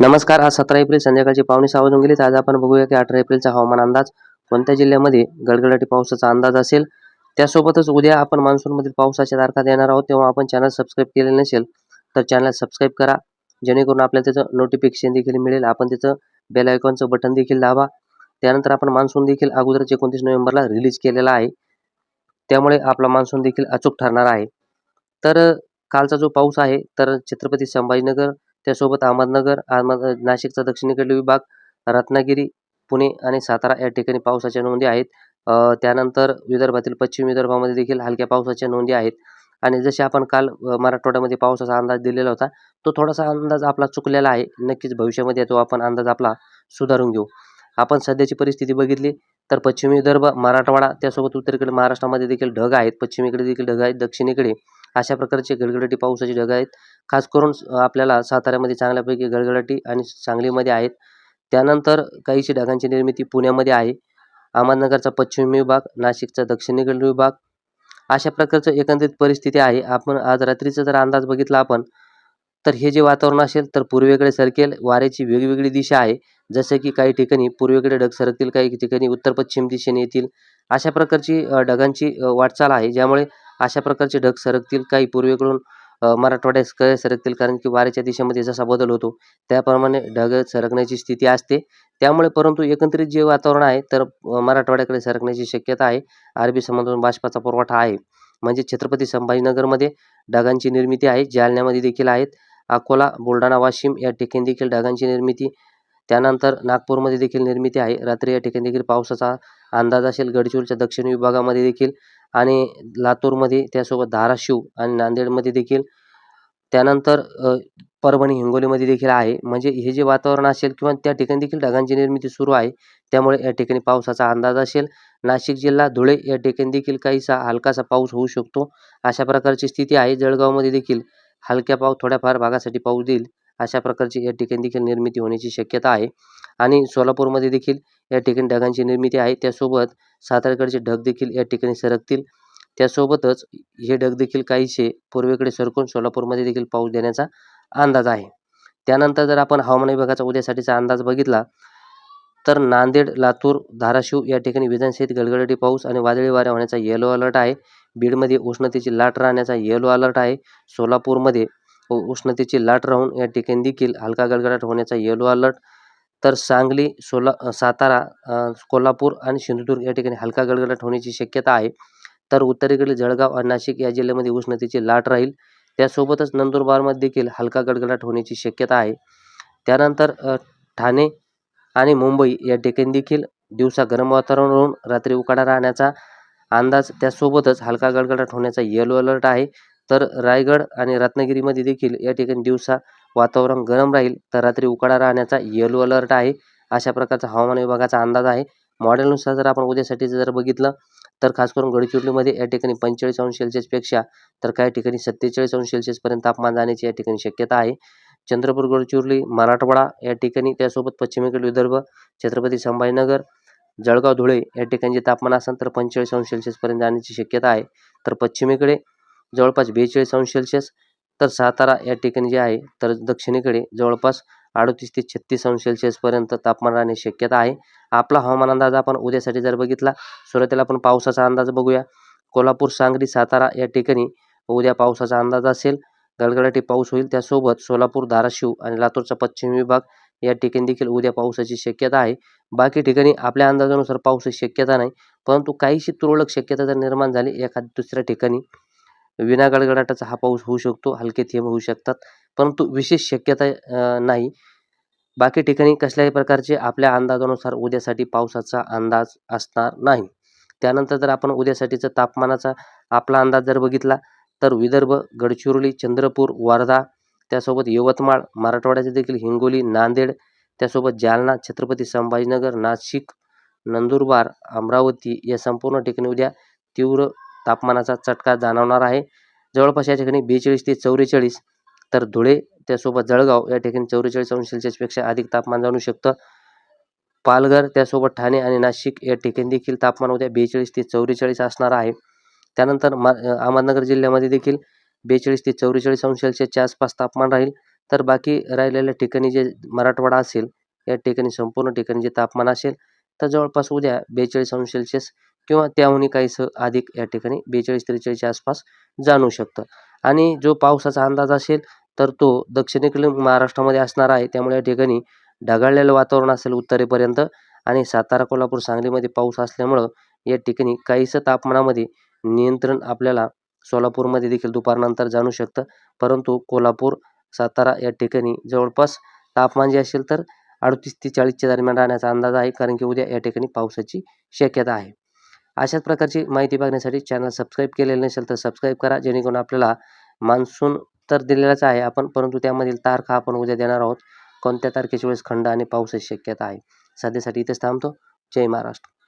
नमस्कार आज सतरा एप्रिल संध्याकाळची पावणे सहा वाजून गेली. तर आज आपण बघूया की अठरा एप्रिलचा हवामान अंदाज कोणत्या जिल्ह्यामध्ये गडगडाटी पावसाचा अंदाज असेल? त्यासोबतच उद्या आपण मान्सूनमधील पावसाच्या तारखा देणार आहोत. तेव्हा आपण चॅनल सबस्क्राईब केलेलं नसेल तर चॅनल सबस्क्राईब करा. जेणेकरून आपल्याला त्याचं नोटिफिकेशन देखील मिळेल. आपण त्याचं बेल आयकॉनचं बटन देखील दाबा. त्यानंतर आपण मान्सून देखील अगोदरच एकोणतीस नोव्हेंबरला रिलीज केलेला आहे. त्यामुळे आपला मान्सून देखील अचूक ठरणार आहे. तर कालचा जो पाऊस आहे तर छत्रपती संभाजीनगर त्यासोबत अहमदनगर अहमद नाशिकचा दक्षिणेकडील विभाग रत्नागिरी पुणे आणि सातारा या ठिकाणी पावसाच्या नोंदी आहेत. त्यानंतर विदर्भातील पश्चिम विदर्भामध्ये देखील हलक्या पावसाच्या नोंदी आहेत. आणि जसे आपण काल मराठवाड्यामध्ये पावसाचा अंदाज दिलेला होता तो थोडासा अंदाज आपला चुकलेला आहे. नक्कीच भविष्यामध्ये तो आपण अंदाज आपला सुधारून घेऊ. आपण सध्याची परिस्थिती बघितली तर पश्चिम विदर्भ मराठवाडा त्यासोबत उत्तरेकडे महाराष्ट्रामध्ये देखील ढग आहेत. पश्चिमेकडे देखील ढग आहेत दक्षिणेकडे. अशा प्रकारचे गडगडाटी पावसाचे ढग आहेत. खास करून आपल्याला साताऱ्यामध्ये चांगल्यापैकी गडगडाटी आणि सांगलीमध्ये आहेत. त्यानंतर काहीशी ढगांची निर्मिती पुण्यामध्ये आहे. अहमदनगरचा पश्चिम विभाग नाशिकचा दक्षिणेकडील विभाग. अशा प्रकारचं एकंदरीत परिस्थिती आहे. आपण आज रात्रीचा जर अंदाज बघितला आपण तर हे जे वातावरण असेल तर पूर्वेकडे सरकेल. वाऱ्याची वेगवेगळी दिशा आहे. जसं की काही ठिकाणी पूर्वेकडे ढग सरकतील काही ठिकाणी उत्तर पश्चिम दिशेने येतील. अशा प्रकारची ढगांची वाटचाल आहे. ज्यामुळे अशा प्रकारचे ढग सरकतील. काही पूर्वेकडून मराठवाड्यास मराठवाड्याकडे सरकतील. कारण की वाऱ्याच्या दिशेमध्ये जसा बदल होतो त्याप्रमाणे ढग सरकण्याची स्थिती असते. त्यामुळे परंतु एकंदरीत जे वातावरण आहे तर मराठवाड्याकडे सरकण्याची शक्यता आहे. अरबी समुद्रातून बाष्पाचा पुरवठा आहे. म्हणजे छत्रपती संभाजीनगरमध्ये ढगांची निर्मिती आहे. जालन्यामध्ये देखील आहेत. अकोला बुलढाणा वाशिम या ठिकाणी देखील ढगांची निर्मिती. त्यानंतर नागपूरमध्ये देखील निर्मिती आहे. रात्री या ठिकाणी देखील पावसाचा अंदाज असेल. गडचिरोलीच्या दक्षिण विभागामध्ये देखील आणि लातूरमध्ये त्यासोबत धाराशिव आणि नांदेडमध्ये देखील. त्यानंतर परभणी हिंगोलीमध्ये देखील आहे. म्हणजे हे जे वातावरण असेल किंवा त्या ठिकाणी देखील ढगांची निर्मिती सुरू आहे त्यामुळे या ठिकाणी पावसाचा अंदाज असेल. नाशिक जिल्हा धुळे या ठिकाणी देखील काहीसा हलकासा पाऊस होऊ शकतो. अशा प्रकारची स्थिती आहे. जळगावमध्ये देखील हलक्या पाऊस थोड्याफार भागासाठी पाऊस देईल अशा प्रकारची या ठिकाणी देखील निर्मिती होण्याची शक्यता आहे. आणि सोलापूरमध्ये देखील या ठिकाणी ढगांची निर्मिती आहे. त्यासोबत सातारकडचे ढग देखील या ठिकाणी सरकतील. त्यासोबतच हे ढग देखील काहीसे पूर्वेकडे सरकून सोलापूरमध्ये देखील पाऊस देण्याचा अंदाज आहे. त्यानंतर जर आपण हवामान विभागाचा उद्यासाठीचा अंदाज बघितला तर नांदेड लातूर धाराशिव या ठिकाणी विधानसहित गडगडाटी पाऊस आणि वादळी वाऱ्या होण्याचा येलो अलर्ट आहे. बीडमध्ये उष्णतेची लाट राहण्याचा येलो अलर्ट आहे. सोलापूरमध्ये उष्णतेची लाट राहून या ठिकाणी देखील हलका गडगडाट होण्याचा येलो अलर्ट तर सांगली सोला सातारा कोल्हापूर आणि सिंधुदुर्ग या ठिकाणी हलका गडगडाट होण्याची शक्यता आहे. तर उत्तरेकडील जळगाव आणि नाशिक या जिल्ह्यामध्ये उष्णतेची लाट राहील. त्यासोबतच नंदुरबारमध्ये देखील हलका गडगडाट होण्याची शक्यता आहे. त्यानंतर ठाणे आणि मुंबई या ठिकाणी देखील दिवसा गरम वातावरण राहून रात्री उकाडा राहण्याचा अंदाज त्यासोबतच हलका गडगडाट होण्याचा येलो अलर्ट आहे. तर रायगड आणि रत्नागिरीमध्ये देखील या ठिकाणी दिवसा वातावरण गरम राहील तर रात्री उकाडा राहण्याचा येलो अलर्ट आहे. अशा प्रकारचा हवामान विभागाचा अंदाज आहे. मॉडेलनुसार जर आपण उद्यासाठीचं जर बघितलं तर खास करून गडचिरोलीमध्ये या ठिकाणी पंचेचाळीस अंश सेल्सिअसपेक्षा तर काही ठिकाणी सत्तेचाळीस अंश सेल्सिअसपर्यंत तापमान जाण्याची या ठिकाणी शक्यता आहे. चंद्रपूर गडचिरोली मराठवाडा या ठिकाणी त्यासोबत पश्चिमेकडील विदर्भ छत्रपती संभाजीनगर जळगाव धुळे या ठिकाणी जे तापमान असेल तर पंचेचाळीस अंश सेल्सिअसपर्यंत जाण्याची शक्यता आहे. तर पश्चिमेकडे जवळपास बेचाळीस अंश सेल्सिअस तर सातारा या ठिकाणी जे आहे तर दक्षिणेकडे जवळपास अडतीस ते छत्तीस अंश सेल्सिअसपर्यंत तापमान राहण्याची शक्यता आहे. आपला हवामान अंदाज आपण उद्यासाठी जर बघितला सुरुवातीला आपण पावसाचा अंदाज बघूया. कोल्हापूर सांगली सातारा या ठिकाणी उद्या पावसाचा अंदाज असेल. गडगडाटी पाऊस होईल. त्यासोबत सोलापूर धाराशिव आणि लातूरचा पश्चिम विभाग या ठिकाणी देखील उद्या पावसाची शक्यता आहे. बाकी ठिकाणी आपल्या अंदाजानुसार पावसाची शक्यता नाही. परंतु काहीशी तुरळक शक्यता जर निर्माण झाली एखाद्या दुसऱ्या ठिकाणी विना गडगडाटाचा हा पाऊस होऊ शकतो हलके थेंब होऊ शकतात परंतु विशेष शक्यता नाही. बाकी ठिकाणी कसल्याही प्रकारचे आपल्या अंदाजानुसार उद्यासाठी पावसाचा अंदाज असणार नाही. त्यानंतर जर आपण उद्यासाठीचा तापमानाचा आपला अंदाज जर बघितला तर विदर्भ गडचिरोली चंद्रपूर वर्धा त्यासोबत यवतमाळ मराठवाड्याचे देखील हिंगोली नांदेड त्यासोबत जालना छत्रपती संभाजीनगर नाशिक नंदुरबार अमरावती या संपूर्ण ठिकाणी उद्या तीव्र तापमानाचा चटका जाणवणार आहे. जवळपास या ठिकाणी बेचाळीस ते चौवेचाळीस तर धुळे त्यासोबत जळगाव या ठिकाणी चौवेचाळीस अंश सेल्सिअसपेक्षा अधिक तापमान जाणू शकतं. पालघर त्यासोबत ठाणे आणि नाशिक या ठिकाणी देखील तापमान उद्या बेचाळीस ते चौवेचाळीस असणार आहे. त्यानंतर मा अहमदनगर जिल्ह्यामध्ये देखील बेचाळीस ते चौवेचाळीस अंश सेल्सिअसच्या आसपास तापमान राहील. तर बाकी राहिलेल्या ठिकाणी जे मराठवाडा असेल या ठिकाणी संपूर्ण ठिकाणी जे तापमान असेल तर जवळपास उद्या बेचाळीस अंश सेल्सिअस किंवा त्याहूनही काहीसं अधिक या ठिकाणी बेचाळीस त्रेचाळीसच्या आसपास जाणवू शकतं. आणि जो पावसाचा अंदाज असेल तर तो दक्षिणेकडील महाराष्ट्रामध्ये असणार आहे. त्यामुळे या ठिकाणी ढगाळलेलं वातावरण असेल उत्तरेपर्यंत आणि सातारा कोल्हापूर सांगलीमध्ये पाऊस असल्यामुळं या ठिकाणी काहीसं तापमानामध्ये नियंत्रण आपल्याला सोलापूरमध्ये देखील दुपारनंतर जाणू शकतं. परंतु कोल्हापूर सातारा या ठिकाणी जवळपास तापमान जे असेल तर अडतीस ते चाळीसच्या दरम्यान राहण्याचा अंदाज आहे. कारण की उद्या या ठिकाणी पावसाची शक्यता आहे. अशाच प्रकारची माहिती बघण्यासाठी चॅनल सबस्क्राईब केलेलं नसेल तर सबस्क्राईब करा जेणेकरून आपल्याला मान्सून तर दिलेलाच आहे आपण परंतु त्यामधील तारखा आपण उद्या देणार आहोत. कोणत्या तारखेच्या वेळेस खंड आणि पावसाची शक्यता आहे? सध्यासाठी इथेच थांबतो. जय महाराष्ट्र.